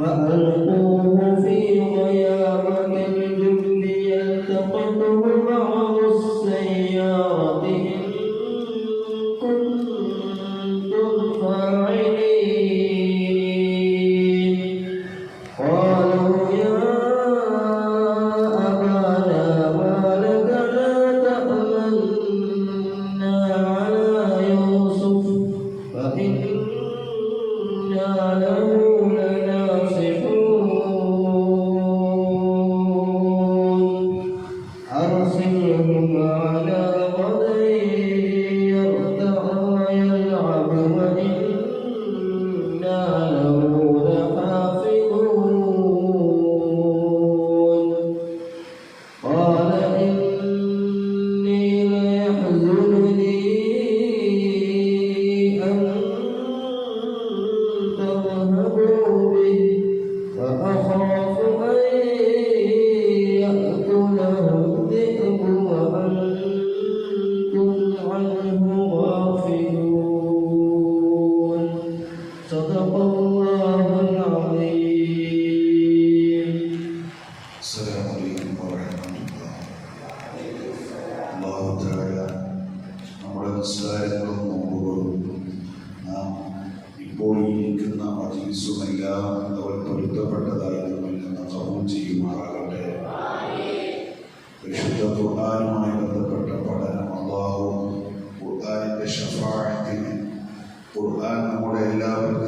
Não, não.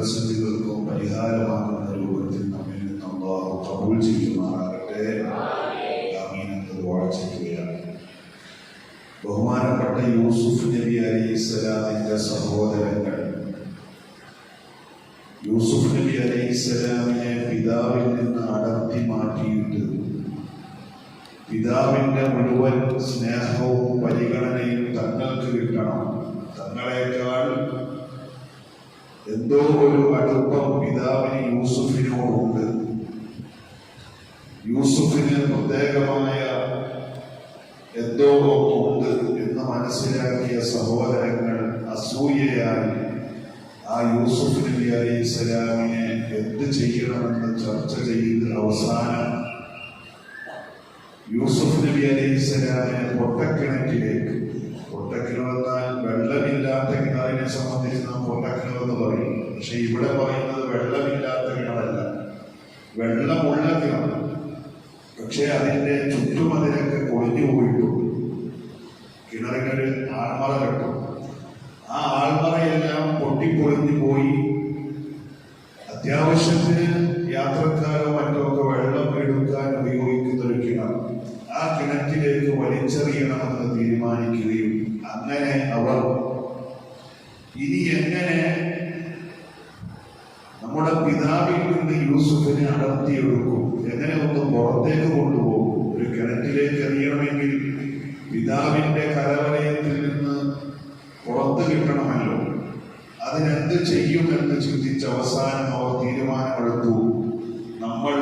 പ്രതിസന്ധികൾക്കും പരിഹാരമാകുന്ന രൂപത്തിൽ നമ്മിൽ നിന്ന് അള്ളാഹു കബൂൾ ചെയ്യുമാറാകട്ടെ. ബഹുമാനപ്പെട്ട യൂസുഫ് നബി അലി ഇസ്ലാമിന്റെ സഹോദരങ്ങൾ. യൂസുഫ് നബി അലി ഇസ്ലാമിനെ പിതാവിൽ നിന്ന് അടർത്തി മാറ്റിയിട്ട് പിതാവിന്റെ മുഴുവൻ സ്നേഹവും പരിഗണനയും തങ്ങൾക്ക് കിട്ടണം. തങ്ങളെക്കാൾ എന്തോ ഒരു അടുപ്പം പിതാവിന് യൂസുഫിനോടുണ്ട്. യൂസുഫിന് പ്രത്യേകമായ എന്തോ ഉണ്ട് എന്ന് മനസ്സിലാക്കിയ സഹോദരങ്ങൾ അസൂയയായി. ആ യൂസുഫ് നബി അലൈഹി സ്വലാമിനെ എന്ത് ചെയ്യണമെന്ന് ചർച്ച ചെയ്ത് അവസാനം യൂസുഫ് നബി അലൈഹി സ്വലാമിനെ പൊട്ടക്കിണറ്റിലേക്ക് പൊട്ടക്കിണമെന്നാൽ വെള്ളമില്ലാത്ത കിണറിനെ സംബന്ധിച്ച് നാം പൊട്ടക്കിണമെന്ന് പറയും. പക്ഷെ ഇവിടെ പറയുന്നത് വെള്ളമില്ലാത്ത കിണറല്ല. വെള്ളമുള്ള കിണർ. പക്ഷെ അതിന്റെ ചുറ്റുമതിലൊക്കെ പൊളിഞ്ഞു പോയിട്ടുണ്ട് കിണറിനൊരു ആൾമറ കെട്ടും. ആ ആൾമറയെല്ലാം പൊട്ടിപ്പൊളിഞ്ഞു പോയി. അത്യാവശ്യത്തിന് യാത്രക്കാരോ മറ്റോ ഒക്കെ വെള്ളം എടുക്കാൻ ഉപയോഗിക്കുന്ന ഒരു കിണർ ആ കിണറ്റിലേക്ക് വലിച്ചെറിയണമെന്ന് തീരുമാനിക്കുകയും അങ്ങനെ അവർ ഇനി എങ്ങനെ നമ്മുടെ പിതാവിൽ നിന്ന് യൂസുഫിനെ അടർത്തിയെടുക്കും എങ്ങനെ ഒന്ന് പുറത്തേക്ക് കൊണ്ടുപോകും? ഒരു കിണറ്റിലേക്ക് എറിയണമെങ്കിൽ പിതാവിന്റെ കരവലയത്തിൽ നിന്ന് പുറത്ത് കിട്ടണമല്ലോ. അതിനെന്ത് ചെയ്യുമെന്ന് ചിന്തിച്ച് അവസാനം അവർ തീരുമാനമെടുത്തു. നമ്മൾ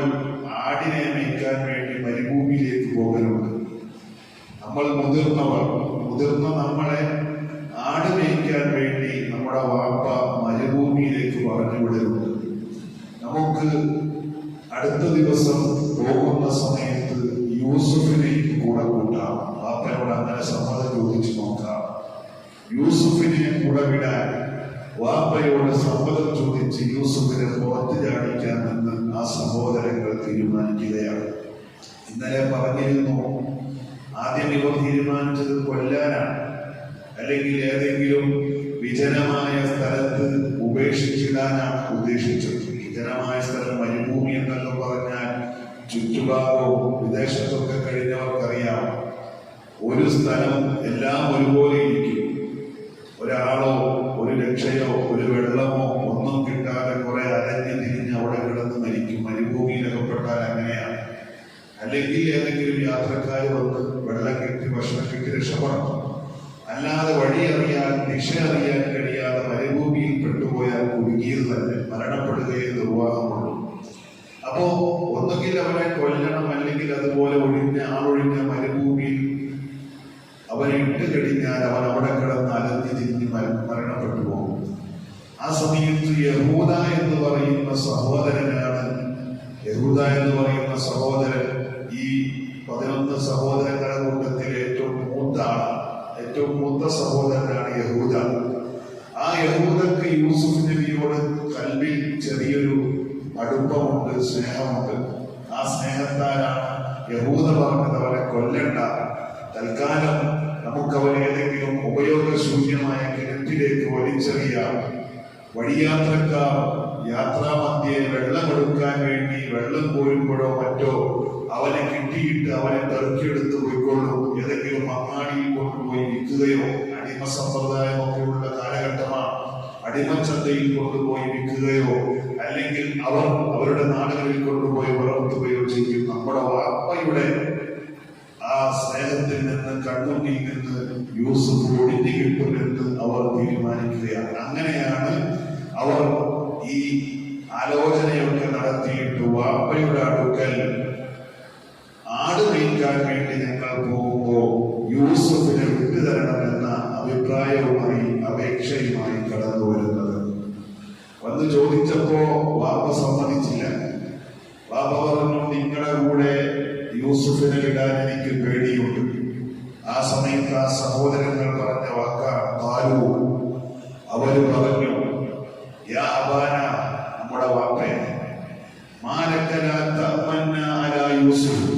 ആടിനെ മേയ്ക്കാൻ വേണ്ടി മരുഭൂമിയിലേക്ക് പോകലുണ്ട്. നമ്മൾ മുതിർന്നവർ മുതിർന്ന നമ്മളെ ആട് മേയ്ക്കാൻ വേണ്ടി നമ്മുടെ അടുത്ത ദിവസം പോകുന്ന സമയത്ത് യൂസഫിനെയും കൂടെ കൂട്ടാം. വാപ്പയോട് അങ്ങനെ സമ്മതം ചോദിച്ചു നോക്കാം. യൂസുഫിനെ കൂടെ വിടാൻ വാപ്പയോട് സമ്മതം ചോദിച്ച് യൂസുഫിനെ പുറത്ത് ചാടിക്കാമെന്ന് ആ സഹോദരങ്ങൾ തീരുമാനിക്കുകയാണ്. ഇന്നലെ പറഞ്ഞിരുന്നു ആദ്യം ഇവർ തീരുമാനിച്ചത് കൊല്ലാനാണ്. അല്ലെങ്കിൽ ഏതെങ്കിലും വിജനമായ സ്ഥലത്ത് ഉപേക്ഷിച്ചിടാനാണ് ഉദ്ദേശിച്ചത്. വിജനമായ സ്ഥലം മരുഭൂമി എന്നൊക്കെ പറഞ്ഞാൽ ചുറ്റുഭാഗവും വിദേശത്തൊക്കെ കഴിഞ്ഞവർക്കറിയാം. ഒരു സ്ഥലം എല്ലാം ഒരുപോലെ ഇരിക്കും. ഒരാളോ ഒരു രക്ഷയോ ഒരു വെള്ളമോ ഒന്നും കിട്ടാതെ കുറെ അലഞ്ഞു തിരിഞ്ഞ് അവിടെ കിടന്ന് മരിക്കും. മരുഭൂമിയിലകപ്പെട്ടാൽ അങ്ങനെയാണ്. അല്ലെങ്കിൽ ഏതെങ്കിലും യാത്രക്കാർ വന്ന് വെള്ളം കിട്ടി ഭക്ഷണം കിട്ടി രക്ഷപ്പെടണം. അല്ലാതെ വഴി അറിയാൻ ദിശ അറിയാൻ കഴിയാതെ മരുഭൂമിയിൽ പെട്ടുപോയാൽ കുടുങ്ങിയത് തന്നെ മരണപ്പെടുകയേ നിർവാഹമുള്ളൂ. അപ്പോ ഒന്നുകിൽ അവനെ കൊല്ലണം അല്ലെങ്കിൽ അതുപോലെ ഒഴിഞ്ഞ ആളൊഴിഞ്ഞ മരുഭൂമിയിൽ അവനെ ഇട്ട് കഴിഞ്ഞാൽ അവൻ അവിടെ കിടന്ന് അലഞ്ഞു തിരിഞ്ഞ് മര- മരണപ്പെട്ടു പോകും. ആ സമയത്ത് യഹൂദ എന്ന് പറയുന്ന സഹോദരനാണ് യഹൂദ എന്ന് പറയുന്ന സഹോദരൻ. ഈ പതിനൊന്ന് സഹോദരങ്ങളുടെ കൂട്ടത്തിൽ ഏറ്റവും മൂത്ത ഏറ്റവും മൂത്ത സഹോദരനാണ് യഹൂദ. ആ യഹൂദക്ക് യൂസുഫ് നബിയോട് കൽവിൽ ചെറിയൊരു അടുപ്പമുണ്ട് സ്നേഹമുണ്ട്. ആ സ്നേഹത്താലാണ് യഹൂദ പറഞ്ഞത് അവരെ കൊല്ലണ്ട. തൽക്കാലം നമുക്ക് അവർ ഏതെങ്കിലും ഉപയോഗശൂന്യമായ കിണറ്റിലേക്ക് വലിച്ചെറിയാം. വഴിയാത്രക്കാർ യാത്രാമധ്യേ വെള്ളമെടുക്കാൻ വേണ്ടി വെള്ളം കോരുമ്പോഴോ മറ്റോ അവനെ കിട്ടിയിട്ട് അവനെ തെറുക്കിയെടുത്ത് പോയിക്കൊള്ളും. ഏതെങ്കിലും അങ്ങാടിയിൽ കൊണ്ടുപോയി വിൽക്കുകയോ അടിമ സമ്പ്രദായമൊക്കെ ഉള്ള കാലഘട്ടമാണ് അടിമച്ചന്തയിൽ കൊണ്ടുപോയി വിൽക്കുകയോ അല്ലെങ്കിൽ അവർ അവരുടെ നാടുകളിൽ കൊണ്ടുപോയി വളർത്തുകയോ ചെയ്യും. നമ്മുടെ വാപ്പയുടെ ആ സ്നേഹത്തിൽ നിന്ന് കണ്ണുണ്ണിൽ നിന്ന് യൂസഫ് ഒഴിഞ്ഞു കിട്ടുമെന്ന് അവർ തീരുമാനിക്കുകയാണ്. അങ്ങനെയാണ് അവർ ഈ ആലോചനയൊക്കെ നടത്തിയിട്ട് വാപ്പയുടെ അടുക്കൽ ആട് മേയ്ക്കാൻ വേണ്ടി ഞങ്ങൾ പോകുമ്പോൾ വിട്ടുതരണം എന്ന അഭിപ്രായവുമായി അപേക്ഷയുമായി കടന്നു വരുന്നത്. വന്ന് ചോദിച്ചപ്പോ വാപ്പ സമ്മതിച്ചില്ല. വാപ്പ പറഞ്ഞു നിങ്ങളുടെ കൂടെ യൂസുഫിനെ വിടാൻ എനിക്ക് പേടിയുണ്ട്. ആ സമയത്ത് ആ സഹോദരങ്ങൾ പറഞ്ഞ വാക്കാണ് അവർ പറഞ്ഞു യാ അബാന നമ്മുടെ വാപ്പേ മാലക്കലാത്ത യൂസുഫ്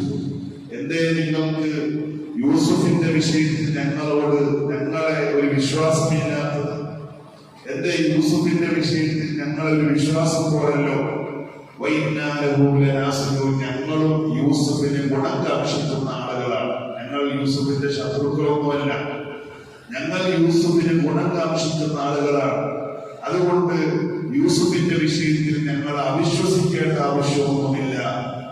എന്തേ നിങ്ങൾക്ക് യൂസുഫിന്റെ വിഷയത്തിൽ ഞങ്ങളോട് ഞങ്ങളെ ഒരു വിശ്വാസമില്ലാത്തത് എന്തേ യൂസുഫിന്റെ വിഷയത്തിൽ ഞങ്ങൾ ഒരു വിശ്വാസം പോരല്ലോ വൈകുന്നേരവും ഞങ്ങളും യൂസുഫിന് ഗുണം കാക്ഷിക്കുന്ന ആളുകളാണ് ഞങ്ങൾ യൂസുഫിന്റെ ശത്രുക്കളൊന്നുമല്ല ഞങ്ങൾ യൂസുഫിന് ഗുണം കാക്ഷിക്കുന്ന ആളുകളാണ്. അതുകൊണ്ട് യൂസുഫിന്റെ വിഷയത്തിൽ ഞങ്ങൾ അവിശ്വസിക്കേണ്ട ആവശ്യമൊന്നുമില്ല.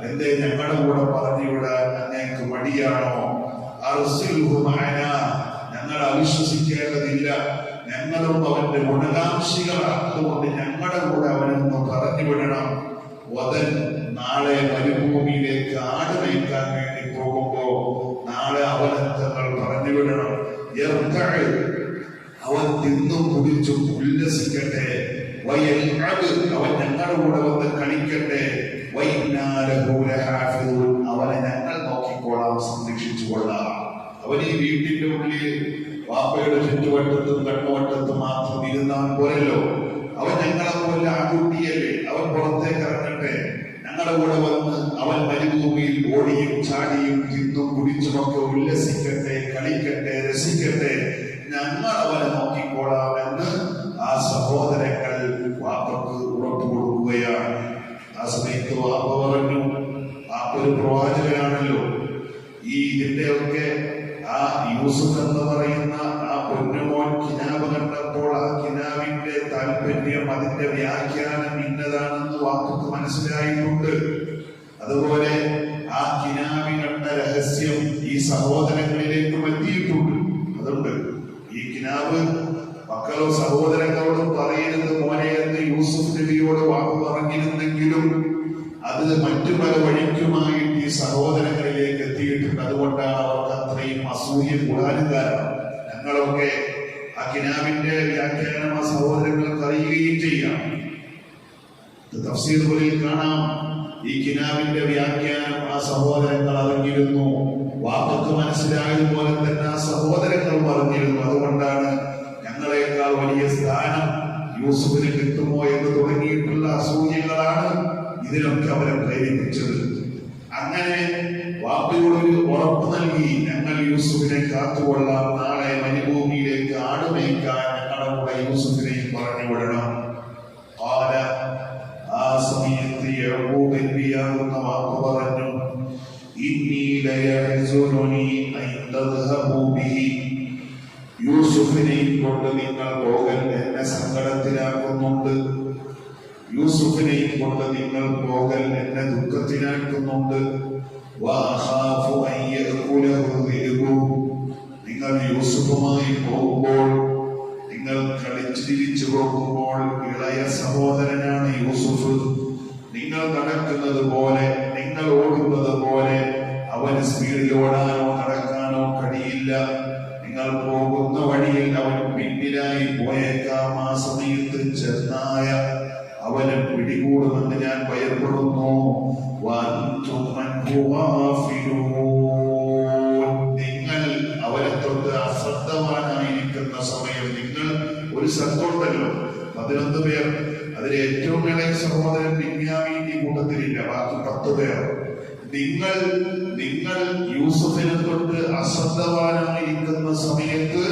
എന്റെ ഞങ്ങളുടെ കൂടെ പറഞ്ഞു വിടാൻ ഞങ്ങൾക്ക് മടിയാണോ. ഞങ്ങൾ അവിശ്വസിക്കേണ്ടതില്ല. ഞങ്ങളും അവന്റെ ഗുണകാംക്ഷികളാണ്. അതുകൊണ്ട് ഞങ്ങളുടെ കൂടെ അവനൊന്ന് പറഞ്ഞു വിടണം വതൻ നാളെ മരുഭൂമിയിലേക്ക് ആട് വേണ്ടി പോകുമ്പോ അവൻ തിന്നും കുടിച്ചും ഉല്ലസിക്കട്ടെ. അവൻ ഞങ്ങളുടെ കൂടെ വന്ന് കളിക്കട്ടെ. അവനെ ഞങ്ങൾ നോക്കിക്കോളാം സംരക്ഷിച്ചു കൊള്ളാം അവൻ ഈ വീട്ടിന്റെ ഉള്ളിൽ വാപ്പയുടെ ചുറ്റുവട്ടത്തും കണ്ണുവട്ടത്തും മാത്രം ഇരുന്നാൽ പോരല്ലോ. അവൻ ഞങ്ങളെ പോലെ ആകുട്ടിയല്ലേ അവൻ പുറത്തേക്ക് ഇറങ്ങട്ടെ. ഞങ്ങളുടെ കൂടെ വന്ന് അവൻ മരുഭൂമിയിൽ ഓടിയും ചാടിയും തിന്നും കുടിച്ചുമൊക്കെ ഉല്ലസിക്കട്ടെ കളിക്കട്ടെ. രസിക്കട്ടെ. ഞങ്ങൾ അവനെ നോക്കിക്കോളാമെന്ന് ആ സഹോദരങ്ങൾ വാപ്പക്ക് ഉറപ്പ് കൊടുക്കുകയാണ്. ആ സമയത്ത് വാപ്പ പറഞ്ഞു വാപ്പ ഒരു പ്രവാചകനാണല്ലോ. ഈ ഇതിന്റെയൊക്കെ ആ യൂസഫ് എന്ന് പറയുന്ന ആ പൊന്നുമോൻ കിനാബ് കണ്ടപ്പോൾ ആ കിനാവിന്റെ താല്പര്യം അതിന്റെ വ്യാഖ്യാനം ഇന്നതാണെന്ന് വാപ്പക്ക് മനസ്സിലായിട്ടുണ്ട്. അസൂയ കൂടാനും കാരണം ഞങ്ങളൊക്കെ ആ കിനാവിന്റെ വ്യാഖ്യാനം ആ സഹോദരങ്ങൾക്ക് അറിയുകയും ചെയ്യാം. തഫ്സീറുകളിൽ കാണാം. ഈ കിനാബിന്റെ വ്യാഖ്യാനം ആ സഹോദരങ്ങൾ അറിഞ്ഞിരുന്നു. വാക്കത്ത് മനസ്സിലായതുപോലെ തന്നെ ആ സഹോദരങ്ങൾ പറഞ്ഞിരുന്നു അതുകൊണ്ടാണ് ഞങ്ങളെക്കാൾ വലിയ സ്ഥാനം യൂസുഫിന് കിട്ടുമോ എന്ന് തുടങ്ങിയിട്ടുള്ള അസൂയങ്ങളാണ് ഇതിനൊക്കെ അവരെ പ്രേരിപ്പിച്ചത്. അങ്ങനെ വാപ്പയോട് ഉറപ്പ് നൽകി യൂസുഫിനെ കാത്തുകൊള്ളാം നാളെ മരുഭൂമിയിലേക്ക് ആടുമേക്കാൻ ഞങ്ങളുടെ കൂടെ യൂസുഫിനെയും പറഞ്ഞു വിടണം قال ആ സമയത്ത് യഹൂബ് നബിയാകുന്ന വാക്ക് പറഞ്ഞു ഇന്നി ലയഹ്സുനുനി അൻ തദ്ഹബു ബിഹി യൂസുഫിനെയും കൊണ്ട് നിങ്ങൾ പോകൽ എന്നെ സങ്കടത്തിലാക്കുന്നുണ്ട് യൂസുഫിനെയും കൊണ്ട് നിങ്ങൾ പോകൽ എന്നെ ദുഃഖത്തിലാക്കുന്നുണ്ട് വഅഖാഫു അൻ യഅകുലഹു ദിഅബു. നിങ്ങൾ യൂസഫുമായി പോകുമ്പോൾ നിങ്ങൾ കളിച്ചു തിരിച്ചു പോകുമ്പോൾ ഇളയ സഹോദരനാണ് യൂസുഫ്. നിങ്ങൾ നടക്കുന്നത് പോലെ നിങ്ങൾ ഓടുന്നത് പോലെ അവന് സ്പീഡിൽ ഓടാനോ നടക്കാനോ കഴിയില്ല. നിങ്ങൾ പോകുന്ന വഴിയിൽ അവൻ പിന്നിലായി പോയേക്കാം. ആ സമയത്ത് ചെന്നായ അവനെ പിടികൂടുമെന്ന് ഞാൻ ഭയപ്പെടുന്നു. സ്ഥലത്തോട്ടല്ലോ പതിനൊന്ന് പേർ? അതിൽ ഏറ്റവും ഇളയ സഹോദരൻ ബിന്യാമീൻ കൂട്ടത്തിലില്ല. ബാക്കി പത്ത് പേർ. നിങ്ങൾ നിങ്ങൾ യൂസഫിനെ തൊട്ട് അശ്രദ്ധവാനായിരിക്കുന്ന സമയത്ത്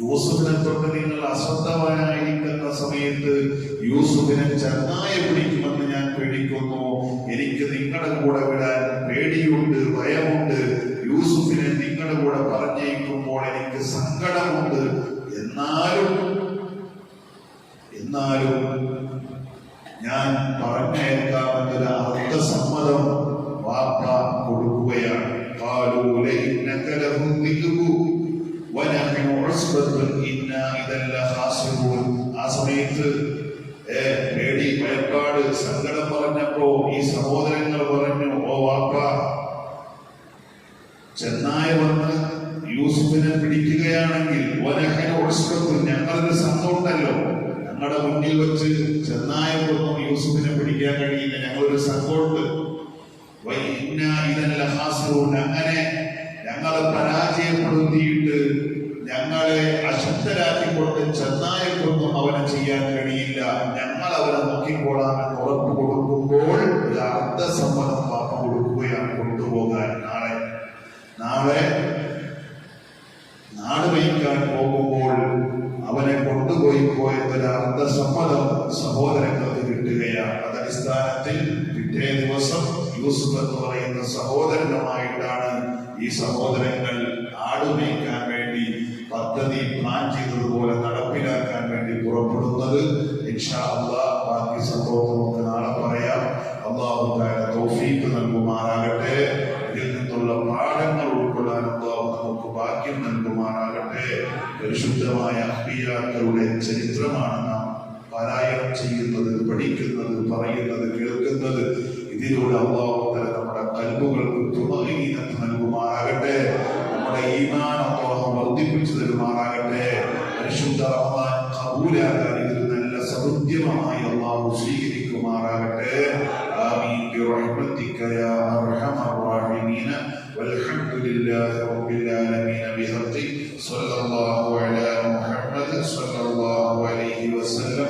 യൂസഫിനെ തൊട്ട് നിങ്ങൾ അശ്രദ്ധവാനായിരിക്കുന്ന സമയത്ത് യൂസഫിനെ ചങ്ങായ പിടിക്കുമെന്ന് ഞാൻ പേടിക്കുന്നു. എനിക്ക് നിങ്ങളുടെ കൂടെ വിടാൻ പേടിയുണ്ട് ഭയമുണ്ട്. യൂസഫിനെ നിങ്ങളുടെ കൂടെ പറഞ്ഞേക്കുമ്പോൾ എനിക്ക് സങ്കടമുണ്ട്. എന്നാലും എന്നാലും ഞാൻ പറഞ്ഞേക്കാവുന്നൊരു അർത്ഥസമ്മതം വാർത്ത കൊടുക്കുകയാണ്. ആ സമയത്ത് ഞങ്ങളുടെ മുന്നിൽ വെച്ച് ചെന്നായ യൂസഫിനെ പിടിക്കാൻ കഴിയില്ല. ഞങ്ങളൊരു സപ്പോർട്ട് അങ്ങനെ ഞങ്ങളെ പരാജയപ്പെടുത്തിയിട്ട് ഞങ്ങളെ അശുദ്ധരാക്കിക്കൊണ്ട് ചെന്നായ കൊന്നും അവനെ ചെയ്യാൻ കഴിയില്ല. ഞങ്ങൾ അവനെ നോക്കിക്കോളാൻ ഉറപ്പ് കൊടുക്കുമ്പോൾ ഒരു അർദ്ധസമ്മതം പാപ്പ കൊടുക്കുകയാണ് കൊണ്ടുപോകാൻ. നാളെ നാളെ നാട് വഹിക്കാൻ പോകുമ്പോൾ പോയതൊരു സമ്മതം സഹോദരങ്ങൾക്ക് കിട്ടുകയാണ്. അതടിസ്ഥാനത്തിൽ പിറ്റേ ദിവസം യൂസുഫ് എന്ന് പറയുന്ന സഹോദരനുമായിട്ടാണ് ഈ സഹോദരങ്ങൾ ആടുമേക്കാൻ വേണ്ടി പദ്ധതി പ്ലാൻ ചെയ്തതുപോലെ നടപ്പിലാക്കാൻ വേണ്ടി പുറപ്പെടുന്നത്. ബാക്കി സംഭവം നമുക്ക് നാളെ പറയാം. അള്ളാഹു തോഫീക്ക് നൽകുമാറാകട്ടെ. ഇതിൽ നിന്നുള്ള പാഠങ്ങൾ ഉൾക്കൊള്ളാൻ അള്ളാഹു നമുക്ക് ഭാഗ്യം നൽകുമാറാകട്ടെ. പരിശുദ്ധമായ അമ്പിയാക്കളുടെ ചരിത്രമാണ് പാരായണം ചെയ്യുന്നത് പഠിക്കുന്നത് പറയുന്നത് കേൾക്കുന്നത് ഇതിലൂടെ അള്ളാഹു തല നമ്മുടെ കൽബുകൾക്ക് തുമകീനത്ത് നൽകുമാറാകട്ടെ നമ്മുടെ ഈമാൻ അള്ളാഹു വർദ്ധിപ്പിച്ചു തരുമാറാകട്ടെ പരിശുദ്ധ റഹ്മാൻ കബൂലാകാൻ ഇതിൽ നല്ല സൗദ്യമമായി അള്ളാഹു സ്വീകരിക്കുമാറാകട്ടെ ആമീൻ برحمتك يا ارحم الراحمين والحمد لله رب العالمين بحق صلى الله على محمد صلى الله عليه وسلم